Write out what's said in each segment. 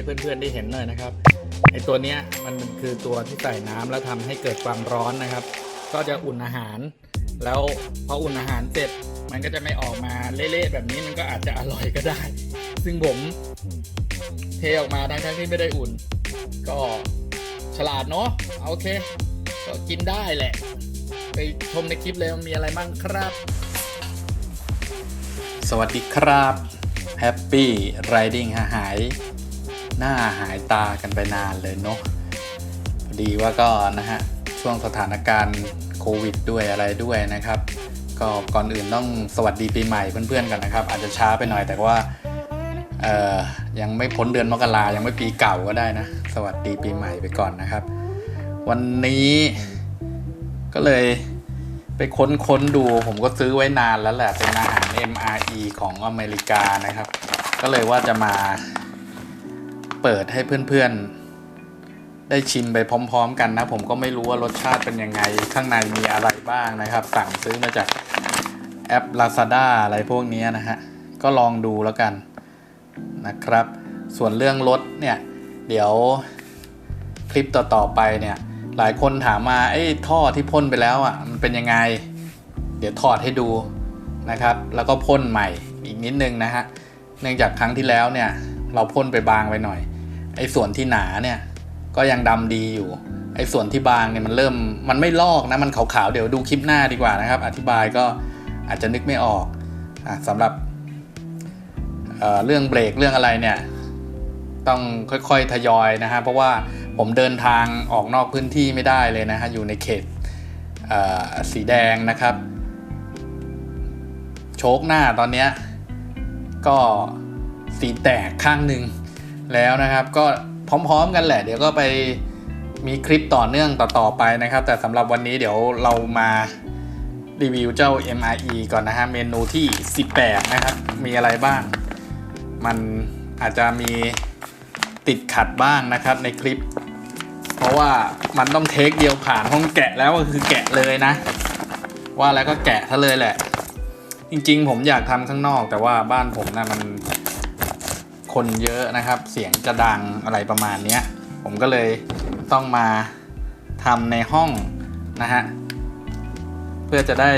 ให้เพื่อนๆได้เห็นหน่อยนะครับไอตัวเนี้ยมันคือตัวที่ใส่น้ำแล้วทำให้เกิดความร้อนนะครับ ก็จะอุ่นอาหาร แล้วพออุ่นอาหารเสร็จมันก็จะไม่ออกมาเละๆแบบนี้มันก็อาจจะอร่อยก็ได้ ซึ่งผมเทออกมาทั้งๆที่ไม่ได้อุ่น ก็ฉลาดเนาะโอเค ก็กินได้แหละ ไปชมในคลิปเลยมันมีอะไรบ้างครับ สวัสดีครับแฮปปี้ไรดิ้งหาย หน้าหายตากันไปนานเลยเนาะพอดีว่าก็นะฮะช่วงสถานการณ์โควิดด้วยอะไรด้วยนะครับ ก็ก่อนอื่นต้องสวัสดีปีใหม่เพื่อนๆกันนะครับ อาจจะช้าไปหน่อยแต่ว่าเอ่อยังไม่พ้นเดือนมกรายังไม่ปีเก่าก็ได้นะ สวัสดีปีใหม่ไปก่อนนะครับ วันนี้ก็เลยไปค้นค้นๆดูผมก็ซื้อไว้นานแล้วแหละเป็นอาหาร MRE ของอเมริกานะครับ ก็เลยว่าจะมา เปิดให้เพื่อนๆ ได้ชิมไปพร้อม ๆ กันนะ ผมก็ไม่รู้ว่ารสชาติเป็นยังไง ข้างในมีอะไรบ้างนะครับ สั่งซื้อมาจากแอป Lazada อะไรพวกนี้นะฮะ ก็ลองดูแล้วกันนะครับ ส่วนเรื่องรสเนี่ย เดี๋ยวคลิปต่อๆไปเนี่ย หลายคนถามมาไอ้ท่อที่พ่นไปแล้วอะมันเป็นยังไง เดี๋ยวถอดให้ดูนะครับ แล้วก็พ่นใหม่อีกนิดนึงนะฮะ เนื่องจากครั้งที่แล้วเนี่ย เราพ่นไปบางไปหน่อย ไอ้ส่วนที่หนาเนี่ย ก็ยังดำดีอยู่ ไอ้ส่วนที่บางเนี่ยมันเริ่มมันไม่ลอกนะมันขาวๆเดี๋ยวดูคลิปหน้าดีกว่านะครับ อธิบายก็อาจจะนึกไม่ออกอะสำหรับเอ่อเรื่องเบรกเรื่องอะไรเนี่ย ต้องค่อยๆทยอยนะฮะเพราะว่าผมเดินทางออกนอกพื้นที่ไม่ได้เลยนะฮะอยู่ในเขตเอ่อสีแดงนะครับ โชคหน้าตอนเนี้ยก็ สีแตกข้างหนึ่งแล้วนะครับ ก็พร้อมๆกันแหละ เดี๋ยวก็ไปมีคลิปต่อเนื่องต่อๆไปนะครับ แต่สำหรับวันนี้เดี๋ยวเรามารีวิวเจ้า MRE ก่อนนะฮะเมนูที่ 18 นะครับ มีอะไรบ้าง มันอาจจะมีติดขัดบ้างนะครับในคลิป เพราะว่ามันต้องเทคเดียวผ่านห้องแกะแล้วก็คือแกะเลยนะ ว่าแล้วก็แกะซะเลยแหละ จริงๆ ผมอยากทำข้างนอกแต่ว่าบ้านผมนะมัน คนเยอะนะครับ เสียงจะดังอะไรประมาณนี้ผมก็เลยต้องมาทำในห้องนะฮะ เพื่อจะได้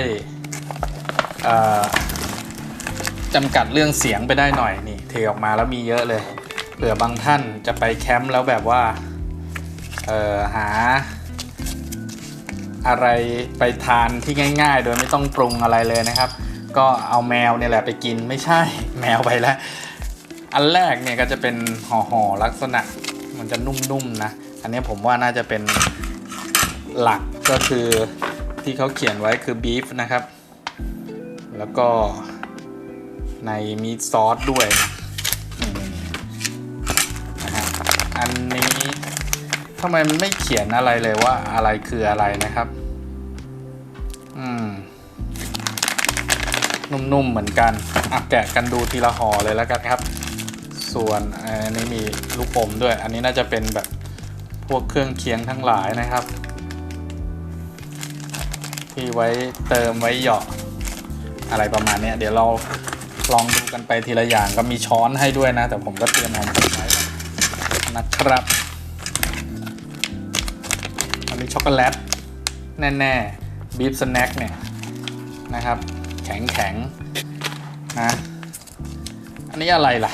จำกัดเรื่องเสียงไปได้หน่อยนี่เทออกมาแล้วมีเยอะเลยเผื่อบางท่านจะไปแคมป์แล้วแบบว่าหา อะไรไปทานที่ง่าย ๆ โดยไม่ต้องปรุงอะไรเลยนะครับ ก็เอาแมวเนี่ยแหละไปกินไม่ใช่แมวไปแล้ว อันแรกเนี่ยก็จะเป็นห่อๆลักษณะมันจะนุ่มๆนะ อันนี้ผมว่าน่าจะเป็นหลักก็คือที่เขาเขียนไว้คือบีฟนะครับ แล้วก็ในมีซอสด้วยนี่ๆนะฮะอันนี้ทำไมมันไม่เขียนอะไรเลยว่าอะไรคืออะไรนะครับ อืม นุ่มๆเหมือนกันอะแกะกันดูทีละห่อเลยแล้วกันครับ ส่วนอันนี้มีลูกอมด้วย อันนี้น่าจะเป็นแบบพวกเครื่องเคียงทั้งหลายนะครับ ที่ไว้เติมไว้หยาะอะไรประมาณนี้เดี๋ยวเราลองดูกันไปทีละอย่างก็มีช้อนให้ด้วยนะ แต่ผมก็เตรียมของผมไว้นะครับ อันนี้ช็อกโกแลตแน่ๆบีฟสแน็คเนี่ยนะครับ แข็งๆนะ อันนี้อะไรล่ะ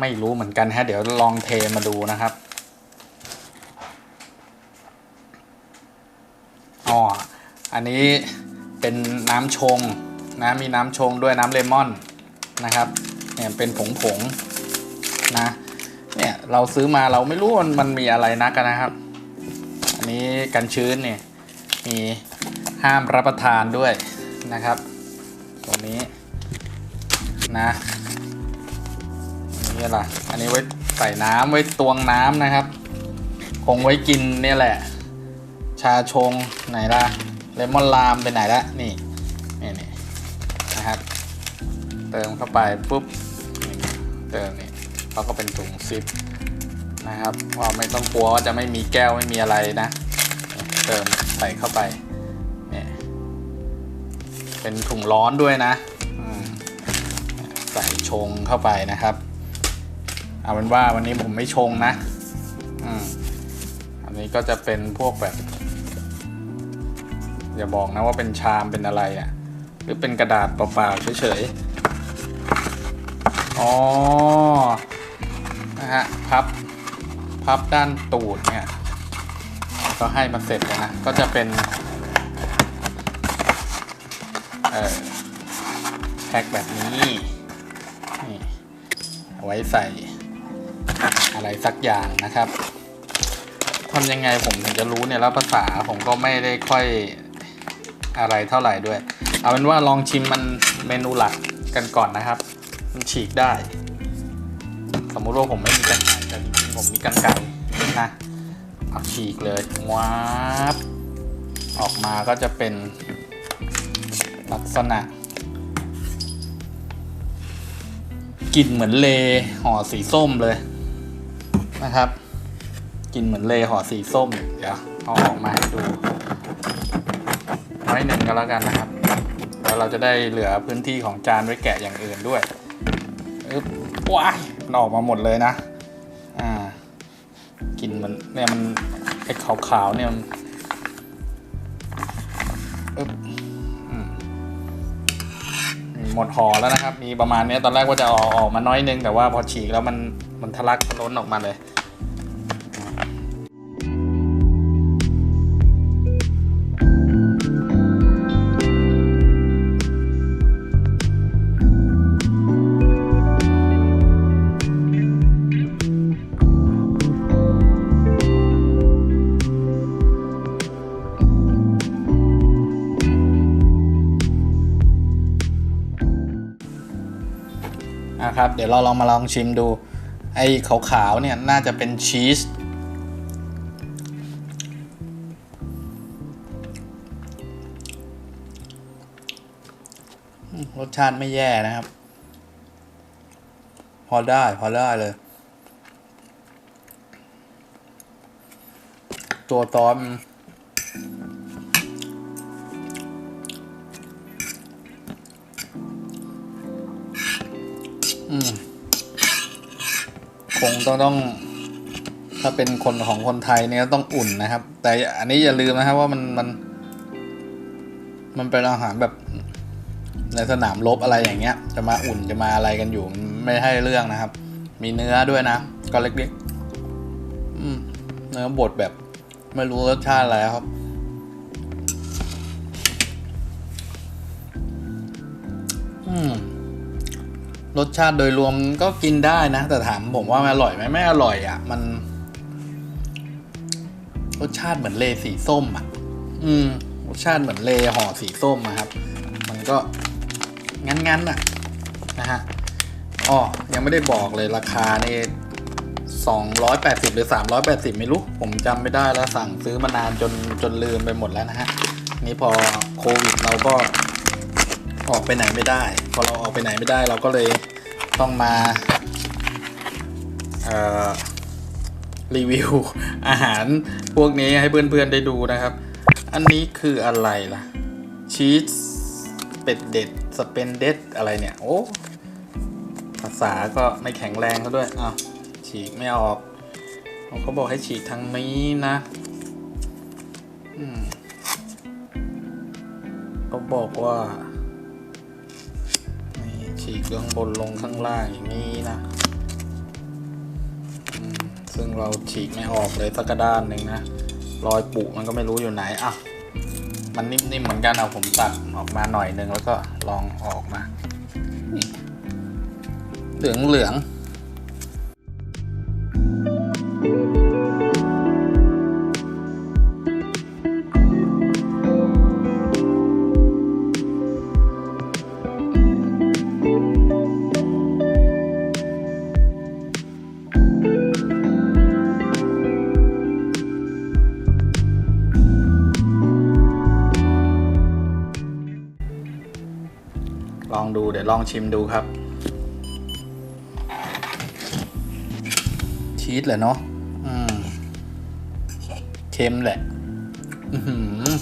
ไม่รู้เหมือนกันฮะ เดี๋ยวลองเทมาดูนะครับอ๋ออันนี้เป็นน้ำชงนะมีน้ำชงด้วยน้ำเลมอนนะครับเนี่ยเป็นผงผงๆนะเนี่ยเราซื้อมาเราไม่รู้มันมันมีอะไรนักนะครับ อันนี้กันชื้นเนี่ยมีห้ามรับประทานด้วยนะครับ รงนี้นะนี่ล่ะอันนี้ไว้ใส่น้ำไว้ตวงน้ำนะครับ คงไว้กินเนี่ยแหละ ชาชงไหนล่ะเลมอนลามไปไหนละนี่นี่นี่นะครับ เติมเข้าไปปุ๊บเติมนี่เขาก็เป็นถุงซิปนะครับว่าไม่ต้องกลัวว่าจะไม่มีแก้วไม่มีอะไรนะ เติมใส่เข้าไป เป็นถุงร้อนด้วยนะใส่ชงเข้าไปนะครับ เอาเป็นว่าวันนี้ผมไม่ชงนะอันนี้ก็จะเป็นพวกแบบ อย่าบอกนะว่าเป็นชามเป็นอะไรอะ่ะ หรือเป็นกระดาษเปล่าๆเฉยๆ อ๋อ นะฮะ พับ พับด้านตูดเนี่ย ก็ให้มาเสร็จแล้วนะ ก็จะเป็น แพ็คแบบนี้นี่เอาไว้ใส่อะไรสักอย่างนะครับทำยังไงผมถึงจะรู้เนี่ยแล้วภาษาผมก็ไม่ได้ค่อยอะไรเท่าไหร่ด้วย เอาเป็นว่าลองชิมมันเมนูหลักกันก่อนนะครับ มันฉีกได้ สมมุติว่าผมไม่มีกันไก่แต่จริงๆผมมีกันไก่นะเอาฉีกเลยว้าบออกมาก็จะเป็น ลักษณะกลิ่นเหมือนเลห่อสีส้มเลยนะครับกลิ่นเหมือนเลห่อสีส้ม เดี๋ยวเอาออกมาให้ดูน้อยหนึ่งก็แล้วกันนะครับแล้วเราจะได้เหลือพื้นที่ของจานไว้แกะอย่างอื่นด้วยอึ๊บว้ายมันออกมาหมดเลยนะ อ่ากลิ่นมันเนี่ยมันไอ้ขาวๆเนี่ยมันอึ๊บอืม หมดห่อแล้วนะครับ มีประมาณเนี้ยตอนแรกว่าจะออกออกมาน้อยนึง แต่ว่าพอฉีกแล้วมันมันทะลักทะล้นออกมาเลย เดี๋ยวเราลองมาลองชิมดู ไอ้ขาวๆเนี่ยน่าจะเป็นชีสรสชาติไม่แย่นะครับ พอได้พอได้เลย ตัวตอน คงต้องต้อง ถ้าเป็นคนของคนไทยเนี่ยต้องอุ่นนะครับ แต่อันนี้อย่าลืมนะครับว่ามันมัน มันเป็นอาหารแบบในสนามรบอะไรอย่างเงี้ย จะมาอุ่นจะมาอะไรกันอยู่ไม่ให้เรื่องนะครับ มีเนื้อด้วยนะก็เล็กๆเนื้อบดแบบ ไม่รู้รสชาติอะไรครับ อืม รสชาติโดยรวมก็กินได้นะ แต่ถามผมว่ามันอร่อยไหมไม่อร่อยอะ่ะ มัน รสชาติเหมือนเลสีส้มอะ่ะ อืม รสชาติเหมือนเลห่อสีส้มอะครับ มันก็งั้นๆน่ะ นะฮะอ๋อยังไม่ได้บอกเลยราคานี่สองร้อยแปดสิบหรือสามร้อยแปดสิบไม่รู้ ผมจำไม่ได้แล้วสั่งซื้อมานานจนจนลืมไปหมดแล้วนะฮะ นี่พอโควิดเราก็ ออกไปไหนไม่ได้ พอเราออกไปไหนไม่ได้ เราก็เลยต้องมารีวิวอาหารพวกนี้ให้เพื่อนๆได้ดูนะครับ อันนี้คืออะไรล่ะ ชีสเป็ดเด็ด สเปนเด็ดอะไรเนี่ย โอ้ ภาษาก็ไม่แข็งแรงซะด้วยอ้าวฉีกไม่ออก เขาบอกให้ฉีกทางนี้นะอืมเขาบอกว่า ฉีกข้างบนลงข้างล่างอย่างนี้นะซึ่งเราฉีกไม่ออกเลยสักด้านหนึ่งนะรอยปุมันก็ไม่รู้อยู่ไหนอะมันนิ่มๆเหมือนกันเอาผมตัดออกมาหน่อยหนึ่งแล้วก็ลองออกมาเหลืองเหลือง ลองชิมดูครับ ชีสแหละเนาะอืมเค็มแหละ อืม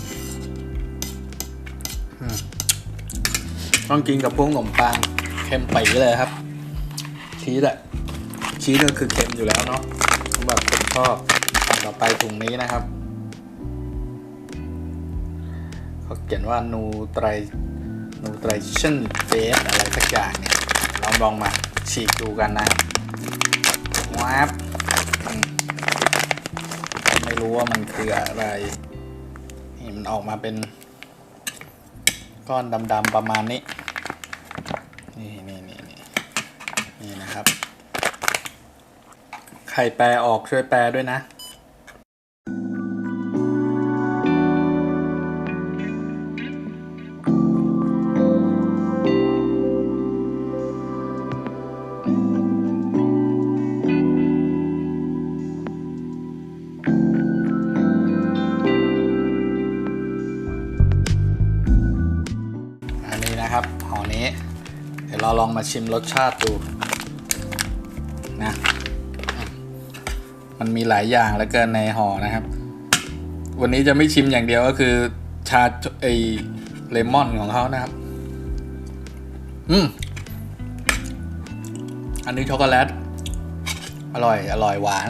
ต้องกินกับพวกขนมปังเค็มปีเลยครับ ชีสอะชีสก็คือเค็มอยู่แล้วเนาะสำหรับคนชอบต่อไปถุงนี้นะครับเขาเขียนว่านูไตร นูไตรชั่นเฟสอะไรสักอย่างเนี่ยลองลองมาฉีกดูกันนะวับไม่รู้ว่ามันคืออะไรนี่มันออกมาเป็น ก้อนดำๆประมาณนี้ นี่นี่นี่นี่นี่นะครับ ใครแปลออกช่วยแปลด้วยนะ ลองมาชิมรสชาติดูนะมันมีหลายอย่างแล้วเกินในห่อนะครับ วันนี้จะไม่ชิมอย่างเดียวก็คือ ชาไอเลมอนของเขานะครับ อืมอันนี้ช็อกโกแลตอร่อย อร่อยหวาน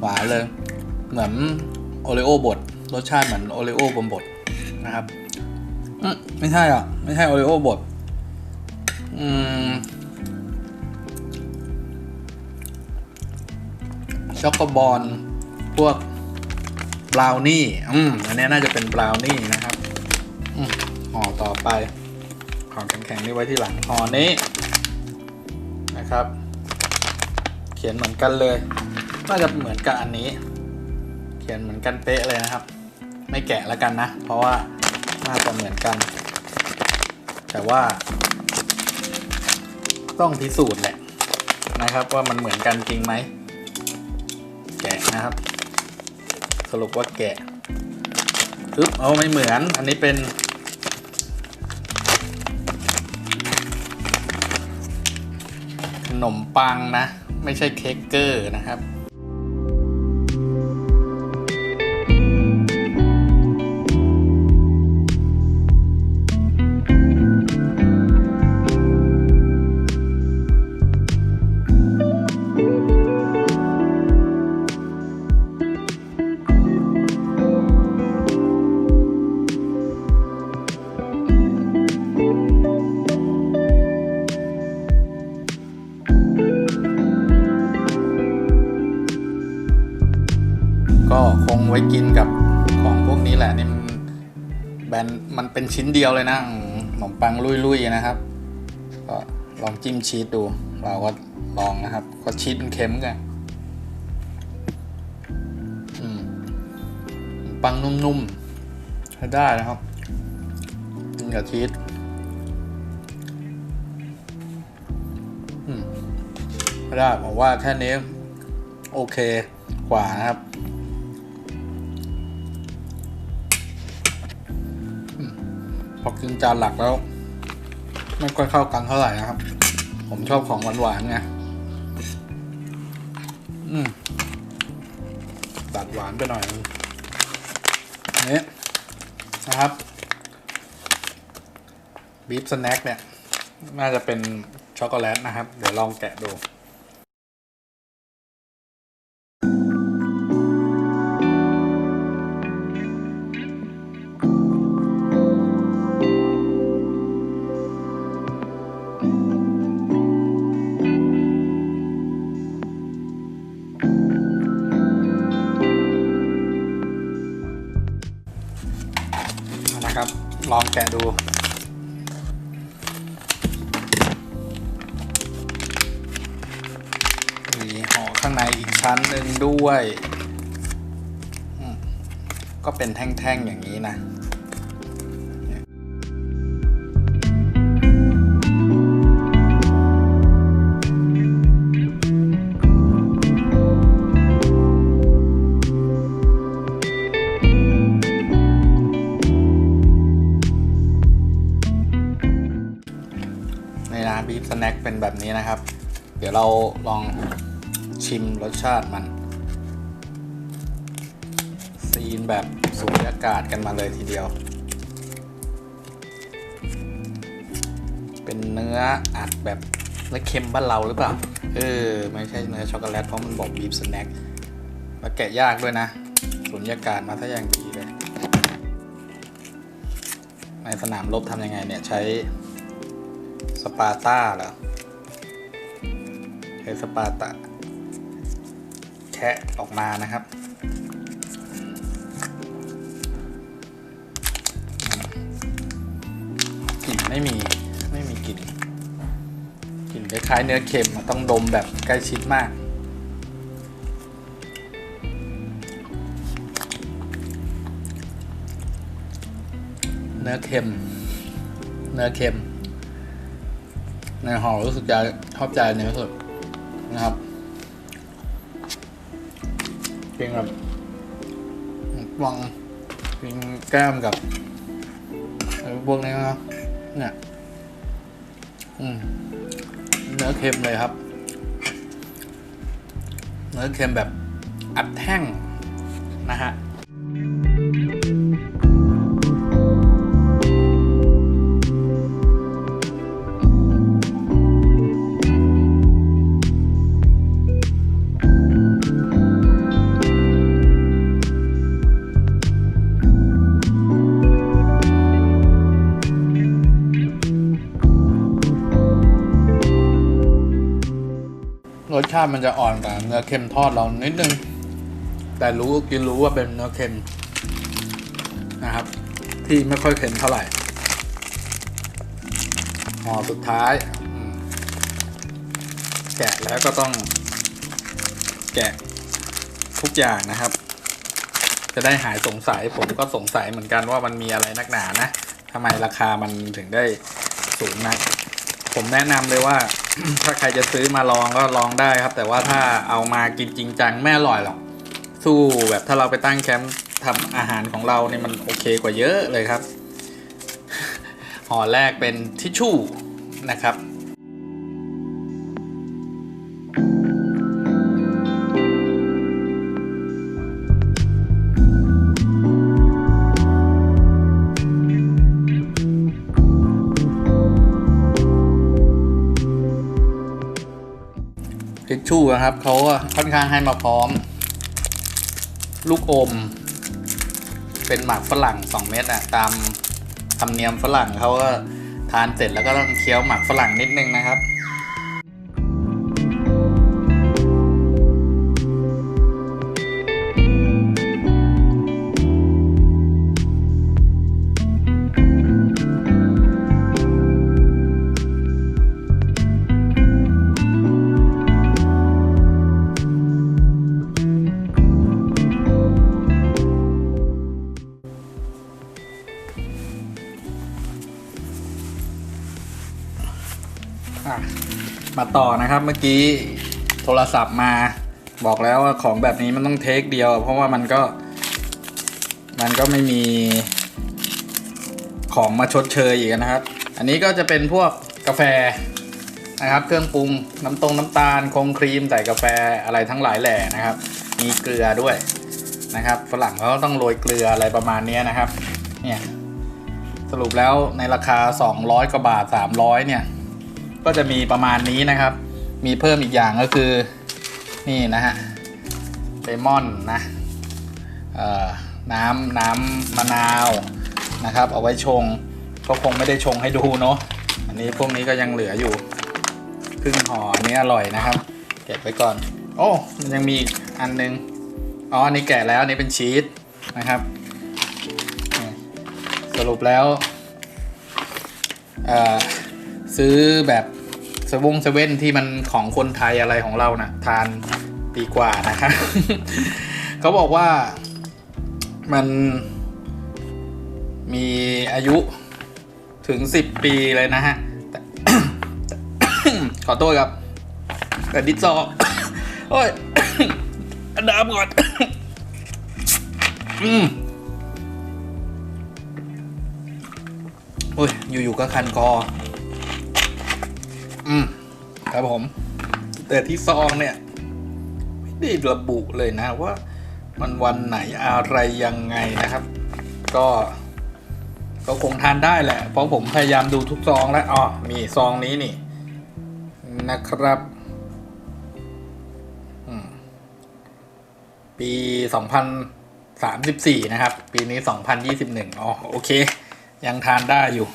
หวานเลย เหมือนโอเรีโอบดรสชาติเหมือนโอเรีโอบมบดนะครับ อืมไม่ใช่อะ ไม่ใช่โอเรีโอบด อืมช็อกโกบอลพวกบราวนี่อืมอันนี้น่าจะเป็นบราวนี่นะครับห่อต่อไป ของแข็งๆนี่ไว้ที่หลังห่อนี้นะครับ เขียนเหมือนกันเลย น่าจะเหมือนกับอันนี้ เขียนเหมือนกันเป๊ะเลยนะครับ ไม่แกะแล้วกันนะ เพราะว่าน่าจะเหมือนกัน แต่ว่า ต้องพิสูจน์แหละนะครับ ว่ามันเหมือนกันจริงไหม แกะนะครับ สรุปว่าแกะปึ๊บเอาไม่เหมือน อันนี้เป็น ขนมปังนะ ไม่ใช่เค้กเกอร์นะครับ งไว้กินกับของพวกนี้แหละนี่มันแบนมันเป็นชิ้นเดียวเลยนะขนมปังลุยๆนะครับ ก็ลองจิ้มชีสดู เราก็ลองนะครับ ก็ชีสมันเค็มกันอืมปังนุ่มๆใช้ได้นะครับกินกับชีสอืมไม่ได้ผมว่าแค่นี้ โอเคกว่านะครับ พอกินจานหลักแล้ว ไม่ค่อยเข้ากันเท่าไหร่นะครับ ผมชอบของหวานๆไงอืมตัดหวานไปหน่อยนึงอันนี้นะครับบีฟสแน็คเนี่ย น่าจะเป็นช็อกโกแลตนะครับ เดี๋ยวลองแกะดู ข้างในอีกชั้นหนึ่งด้วย ก็เป็นแท่งๆอย่างนี้นะในร้านบีฟสแน็คเป็นแบบนี้นะครับ เดี๋ยวเราลอง ชิมรสชาติมัน ซีนแบบสูญญากาศกันมาเลยทีเดียว เป็นเนื้ออัดแบบเนื้อเค็มบ้านเราหรือเปล่า เออ ไม่ใช่เนื้อช็อกโกแลตเพราะมันบอกบีฟสแน็คแล้วแกะยากด้วยนะสุญญากาศมาถ้าอย่างดีเลย ในสนามรบทำยังไงเนี่ยใช้สปาร์ต้าเหรอใช้สปาร์ต้าะออกมานะครับ กลิ่นไม่มีไม่มีกลิ่นกลิ่นคล้ายเนื้อเค็มต้องดมแบบใกล้ชิดมากเนื้อเค็ม เนื้อเค็มในห่อรู้สึกจะชอบใจเนื้อสุดนะครับ กินกับวังกินแก้มกับไอ้พวกนี้นะเนี่ยอืมเนื้อเค็มเลยครับ เนื้อเค็มแบบอัดแท่งนะฮะ สชาติมันจะอ่อนกว่าเนื้อเค็มทอดเรานิดนึง แต่รู้กินรู้ว่าเป็นเนื้อเค็มนะครับ ที่ไม่ค่อยเค็มเท่าไหร่ห่อสุดท้าย แกะแล้วก็ต้อง แกะทุกอย่างนะครับ จะได้หายสงสัยผมก็สงสัยเหมือนกันว่ามันมีอะไรนักหนานะทำไมราคามันถึงได้สูงนะผมแนะนำเลยว่า ถ้าใครจะซื้อมาลองก็ลองได้ครับ แต่ว่าถ้าเอามากินจริงจังไม่อร่อยหรอก สู้แบบถ้าเราไปตั้งแคมป์ทำอาหารของเราเนี่ยมันโอเคกว่าเยอะเลยครับห่อแรกเป็นทิชชู่นะครับ ชู่นะครับเขาก็ค่อนข้างให้มาพร้อม ลูกอม เป็นหมากฝรั่ง 2 เม็ดอะตามธรรมเนียมฝรั่งเขาก็ทานเสร็จแล้วก็ต้องเคี้ยวหมากฝรั่งนิดนึงนะครับ ต่อนะครับ เมื่อกี้โทรศัพท์มาบอกแล้วว่าของแบบนี้มันต้องเทคเดียว เพราะว่ามันก็ มันก็ไม่มีของมาชดเชยอีกนะครับ อันนี้ก็จะเป็นพวกกาแฟนะครับ เครื่องปรุงน้ำตรงน้ำตาลคงครีมใส่กาแฟอะไรทั้งหลายแหล่นะครับ มีเกลือด้วยนะครับฝรั่งเขาก็ต้องโรยเกลืออะไรประมาณนี้นะครับ เนี่ยสรุปแล้วในราคา 200กว่าบาท 300 เนี่ย ก็จะมีประมาณนี้นะครับ มีเพิ่มอีกอย่างก็คือนี่นะฮะเลมอนนะน้ำน้ำมะนาวนะครับ เอาไว้ชงก็คงไม่ได้ชงให้ดูเนาะอันนี้พวกนี้ก็ยังเหลืออยู่ครึ่งห่ออันนี้อร่อยนะครับ เก็บไว้ก่อน โอ้มันยังมีอีกอันนึงอ๋ออันนี้แกะแล้วอันนี้เป็นชีสนะครับสรุปแล้วอ่อ ซื้อแบบเซเวงเซเว่นที่มันของคนไทยอะไรของเรานะ่ะ ทานดีกว่านะครับเขาบอกว่ามันมีอายุถึงสิบปีเลยนะฮะขอโทษครับ แต่ดิซอโอ้ยอันดามก่อนอืมโอ้ยอยู่ๆก็คันคอ อืมครับผม แต่ที่ซองเนี่ย ไม่ได้ระบุเลยนะว่า มันวันไหนอะไรยังไงนะครับ ก็ ก็คงทานได้แหละ เพราะผมพยายามดูทุกซองแล้วอ๋อมีซองนี้นี่ นะครับอืมปี 2034 นะครับ ปีนี้ 2021 อ๋อ โอเค ยังทานได้อยู่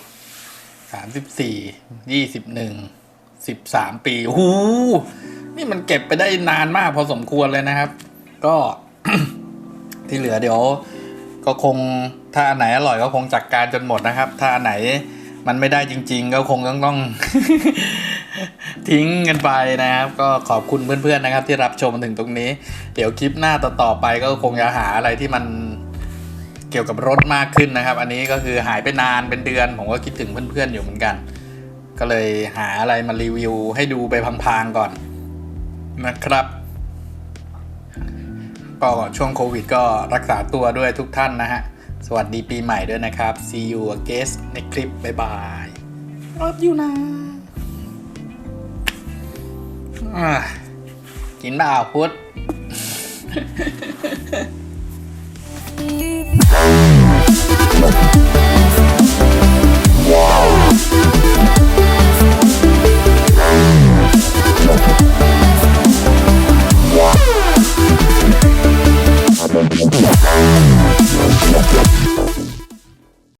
34 21 13 ปีโอ้โหนี่มันเก็บไปได้นานมากพอสมควรเลยนะครับ ก็ที่เหลือเดี๋ยว ก็คงถ้าอันไหนอร่อยก็คงจัดกการจนหมดนะครับ ถ้าอันไหนมันไม่ได้จริง ๆ ก็คงต้องต้อง ทิ้งกันไปนะครับ ก็ขอบคุณเพื่อนๆนะครับ ที่รับชมมาถึงตรงนี้ เดี๋ยวคลิปหน้าต่อๆไปก็คงจะหาอะไรที่มันเกี่ยวกับรถมากขึ้นนะครับ อันนี้ก็คือหายไปนานเป็นเดือน ผมก็คิดถึงเพื่อนๆอยู่เหมือนกัน ก็เลยหาอะไรมารีวิวให้ดูไปพลางๆก่อนนะครับ ก็ช่วงโควิดก็รักษาตัวด้วยทุกท่านนะฮะ สวัสดีปีใหม่ด้วยนะครับ see you again ในคลิป บ๊ายบายรักอยู่นะอะกินเปล่าพุทธ Wow. Thank you.